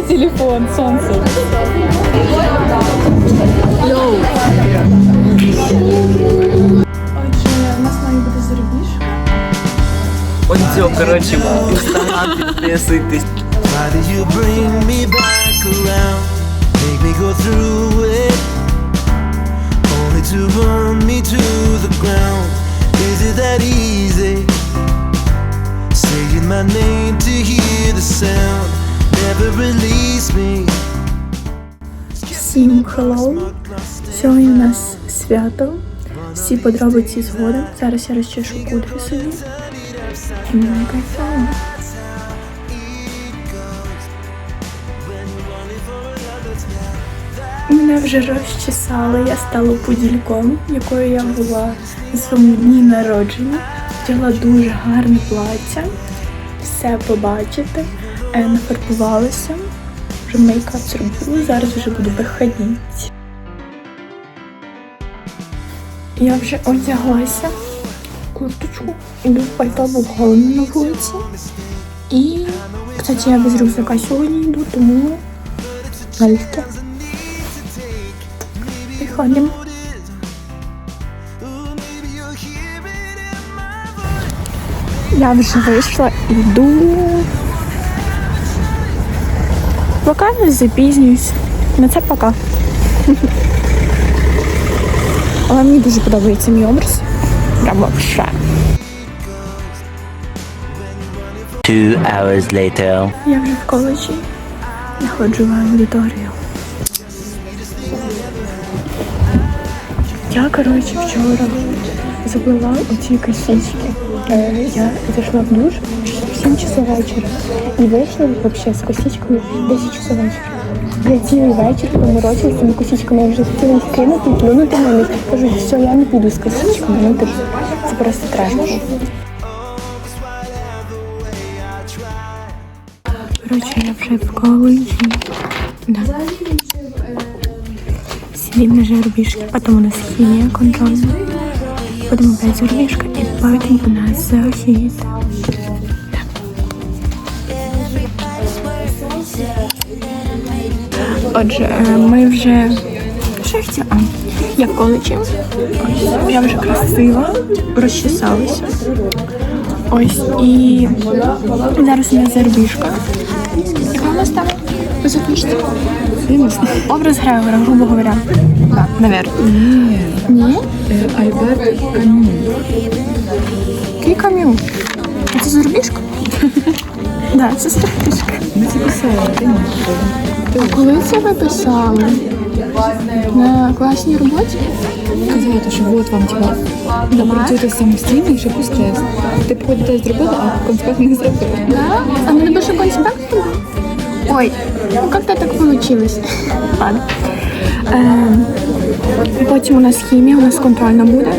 на телефон, сонце. Йоу. Отже, у нас має бути зарубіжка. Онцьо, коротше, в інстаграм підписуйтесь. Why did you bring me back around? Make me go through it, only to run me to the ground. Is it that easy? Saying my name to hear the sound, never release me. Всім hello. Сьогодні у нас свято. Всі подробиці згодом. Зараз я розчешу кудрі собі. І ми кайфуємо. Мене вже розчесали, я стала пудільком, якою я була на своєму дні народження. Вдягла дуже гарне плаття. Все побачите. Е, Нафарбувалася. Вже мейкап зробила, зараз вже буду виходити. Я вже одяглася курточку, іду в пальто, бо холодно на вулиці. І, кстати, я без рюкзака сьогодні йду, тому налегке. Виходимо. Я вже вийшла, йду. Поки не запізнююсь. На це пока. Але мені дуже подобається мій образ. Прям вообще. Two hours later. Я вже в коледжі. Я ходжу в аудиторію. Я, коротше, вчора заплила оці косички. Я зайшла в душ 7 часов вечора. І вийшла взагалі з косичками 10 часов вечора. Я цілий вечір поморочила цими косичками. Я вже хотіла їх кинути, плюнути на них. Кажу, все, я не піду з косичками. Ну, типу, це просто треш. Коротше, я вже в коледжі. Да. Сидим на жербішки, потім у нас хімія контрольна. Потім опять жербішка і потім у нас захід. Отже, е, ми вже в шахті, а я в коледжі. Ось, я вже красива, розчесалася. Ось і зараз у нас зарубіжка. Яка у нас там? Образ Грегора, грубо говоря. Да, наверное. Ні. Альберт Камю. Який кам'ю? Це зарубіжка? Да, це зарубіжка. Коли це ви писали? На класній роботі? казала, що от вам типа допрацюйте самостійно і ще пустець. Ти походу тест зробила, а конспект не зробила. Да? А ми напишемо конспект? Ой, ну как-то так получилось. Ладно. Ем, потім у нас хімія, у нас контрольна буде.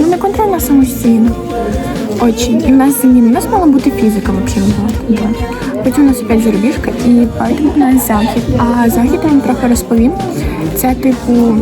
Ну, не контрольна а самостійна. Очень. І у нас заміна. У нас мала бути фізика взагалі. Да. Потім у нас опять зарубіжка і потім у нас захід. А захід я вам трохи розповім. Це типу.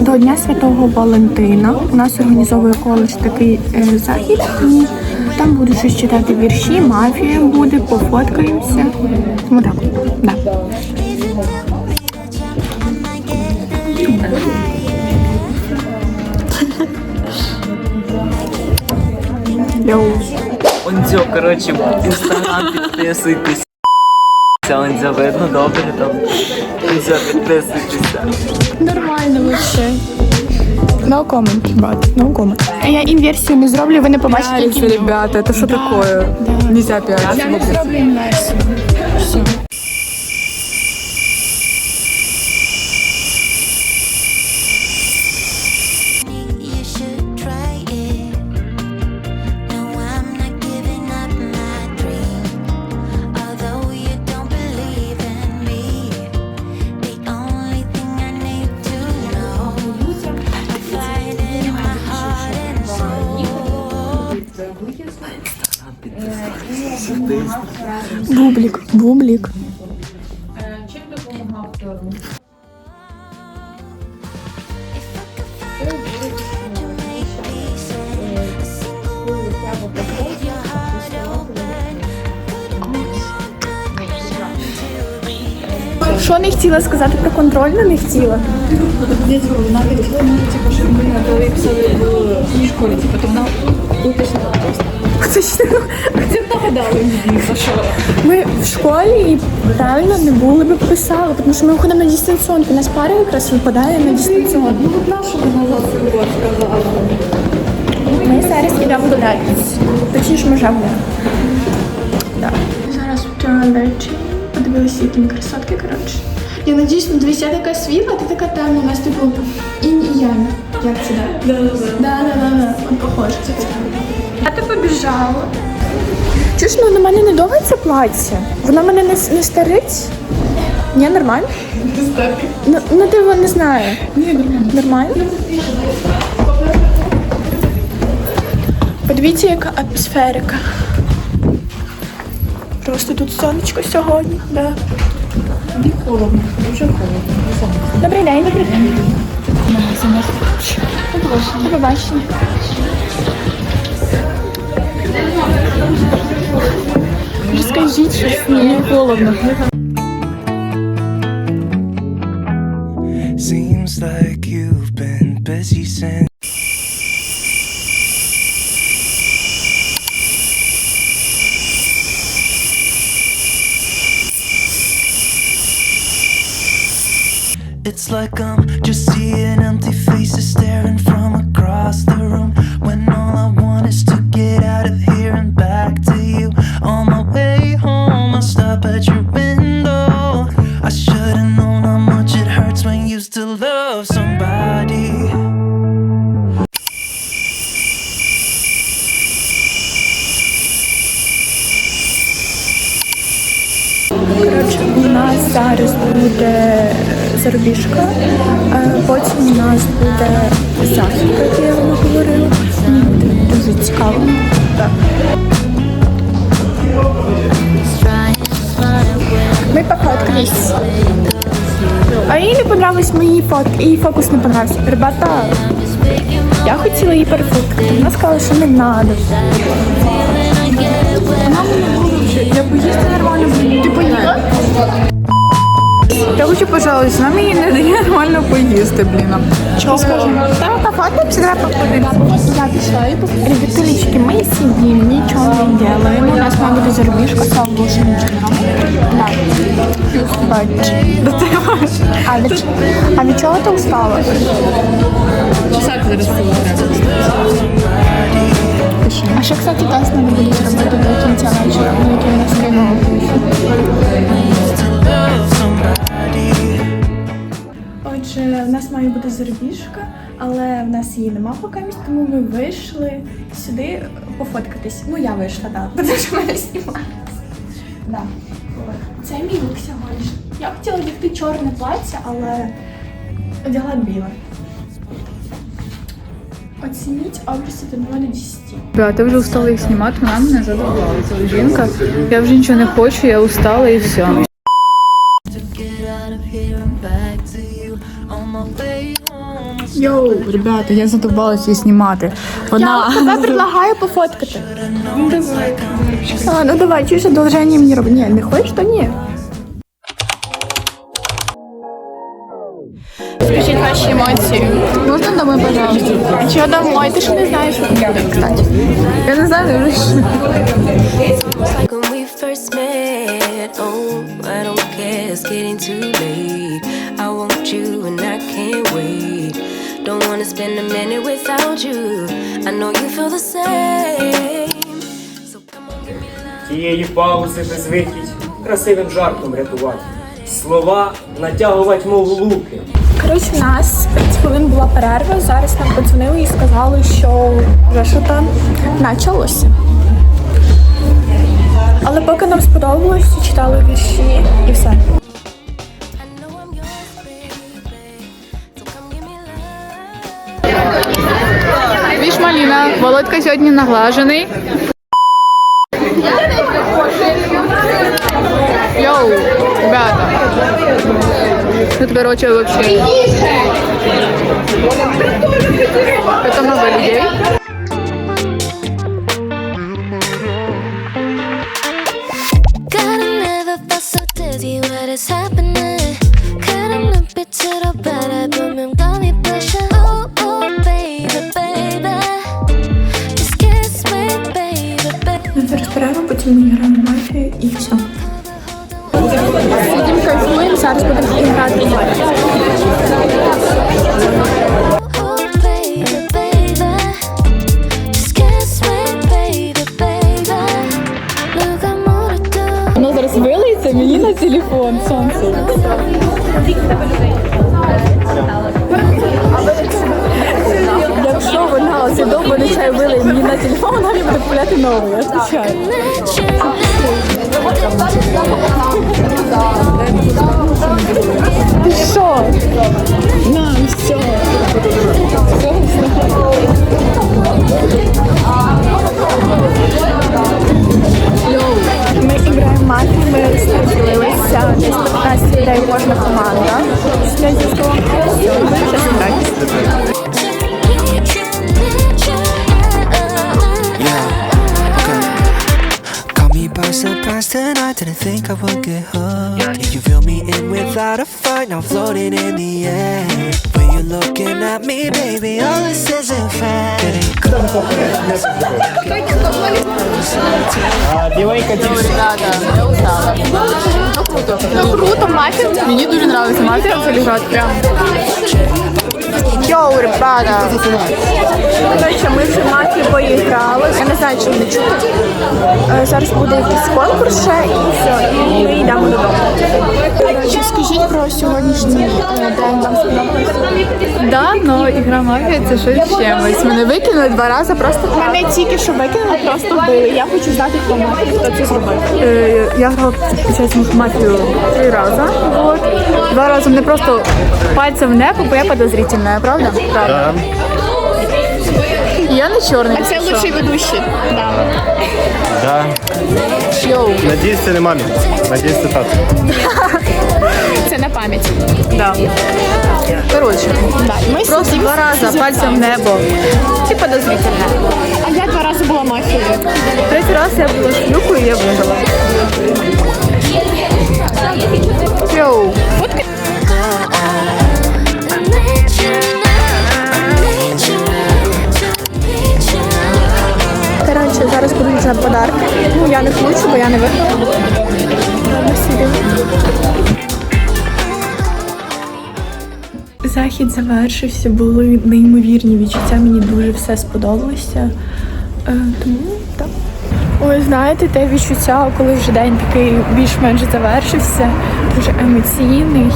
До Дня Святого Валентина у нас організовує коледж такий е, захід, і там будуть щось читати вірші, мафія буде, пофоткаємося. Ну так, да. Коротше, в інстаграм підписуйтесь. Онцьо видно добре там. Онцьо, підписуйтеся. Нормально вообще. No comment, брат, no comment. Я інверсію не зроблю, ви не побачите, Пиариться, ребята, это что такое? Нельзя пиариться. Я не зроблю інверсію. Все. Бублік, бублік. Чим допомагав Тору? Що не хотіла сказати про контрольну не хотіла? Десь вона не хотіла, типу, типу щоб ми на писали е, в школі, типу, то вона ми в школі і правильно не були би писали, тому що ми виходимо на дистанціонку. У нас пара якраз випадає на дистанціонку. Ну. Ми зараз йдемо гулятись. Точніше, ми вже гуляємо. Зараз в туалеті. Подивилися, які ми красотки, коротше. Я надіюсь, ну дивись, я така світла, ти така темна, у нас типу інь і янь. Як це, да? Да, да, да. Да, да, да. От похоже. А ти побіжала. Чуєш, ну на мене не довго це плаття? Воно мене не, не старить? Ні, нормально? Ну, ну ти його не знаю. Ні, нормально. Нормально? Подивіться, яка атмосферика. Просто тут сонечко сьогодні. Да. Холодно, дуже холодно. Добрий день, добрий день. До побачення. Розкажіть щось. Мені холодно. Seems like you've been busy since. It's like I'm just seeing empty faces staring from across the room. When all I want is to get out of here and back to you. On my way home, I stop at your window. I should've known how much it hurts when you still love somebody. Коротше, у нас зараз буде зарубіжка, потім у нас буде захід, який я вам говорила. Дуже цікаво. Ми пофоткались. А їй не понравились мої фотки, їй фокус не понравився. Ребята, я хотіла її перефоткати. Вона сказала, що не треба. Я поїсти нормально. Ти поїла? Я хочу пожалуйста, вона мені не дає нормально поїсти, блін. Чего? Там пофоткаемся, давай походим. Я пішла і Ребятулечки, мы сидим, ничего не делаем. У нас мама будет зарубежка с Августом. Да. Бач. А від, а від чого ти устала? Часак зараз А ще, кстати, тест надо буде зробити до кінця вечора, який у нас кинув. Отже, в нас має бути зарубіжка, але в нас її нема поки місць, тому ми вийшли сюди пофоткатись. Ну, я вийшла, так, да, тому що мене знімають. Да. Це мій лук сьогодні. Я хотіла одягти чорне плаття, але одягла біле. Оцініть образи від 2 до 10. Ребята, я вже устала їх знімати, вона мене задовбала. Ця жінка. Я вже нічого не хочу, я устала і все. Йоу, ребята, я задовбалась її знімати. Я Вона. тебе предлагаю пофоткати. Ну давай. А, ну давай, чуєш, одолження мені робити. Ні, не хочеш, то ні. Скажіть ваші емоції. Можна домой, пожалуйста? А чого домой? Ти ж не знаєш, що буде, кстати. Я не знаю, like when we first met. Oh, I don't care, it's getting too late. I want you and I can't wait. Don't wanna spend a minute without you. I know you feel the same. So come on, give me love. Тієї паузи безвихідь красивим жартом рятувати. Слова натягувати, мов луки. Коротше, у нас 5 хвилин була перерва. Зараз нам подзвонили і сказали, що вже що там почалося. Але поки нам сподобалось, читали вірші і все. Володька сьогодні наглажений. Йоу, ребята. Тут, короче, вообще. Это много людей. last night, didn't think I would get home. Hooked. You feel me in without a fight, now floating in the air. When you're looking at me, baby, all this isn't fair. Getting Біленька дівчина. Ну круто, мафія. Мені дуже подобається мафія прям. Йоу, ребята! Коротше, ми вже мафію поіграли. Я не знаю, чи мене чути. Е, Зараз буде якийсь конкурс ще і все, і ми йдемо додому. Скажіть про сьогоднішній е, день вам сподобалось? Да, но ігра мафія це щось чимось. Мене викинули два рази просто Мене тільки що викинули, просто вбили. Я хочу знати, хто мафію, хто це зробив. Е, я грала получається, в мафію три рази. Вот. Два рази мене просто пальцем в небо, бо я подозрительна, правда? Правда. Я не чорний. А Це лучший ведущий. Да. Да. Надіюсь, це не мамі. Надіюсь, це тато. Це на пам'ять. Да. Коротше, Да. і Ми просто сидимо, два рази всі пальцем в небо. Ти подозрительна. А я два рази була мафією. Третій раз я була шлюхою і я виграла. Вже подарки. Ну, я не включу, бо я не виграла. Захід завершився, були неймовірні відчуття. Мені дуже все сподобалося. Е, тому так. Ой, знаєте, те відчуття, коли вже день такий більш-менш завершився, дуже емоційний.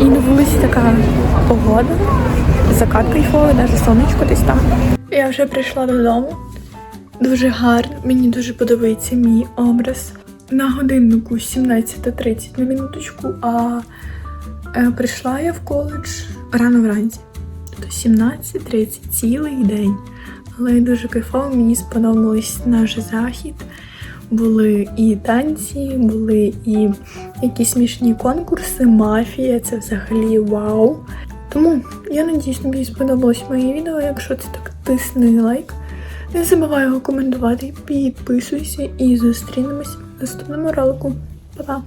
І на вулиці така погода, закат кайфовий, навіть сонечко десь там. Я вже прийшла додому. Дуже гарно, мені дуже подобається мій образ. На годиннику 17.30 на минуточку, а е, прийшла я в коледж рано вранці. Тобто 17.30 цілий день. Але дуже кайфово, мені сподобався наш захід. Були і танці, були і якісь смішні конкурси, мафія, це взагалі вау. Тому я надіюсь, тобі сподобалось моє відео. Якщо це так тисни лайк. Не забувай його коментувати, підписуйся і зустрінемось в наступному ролику. Па-па!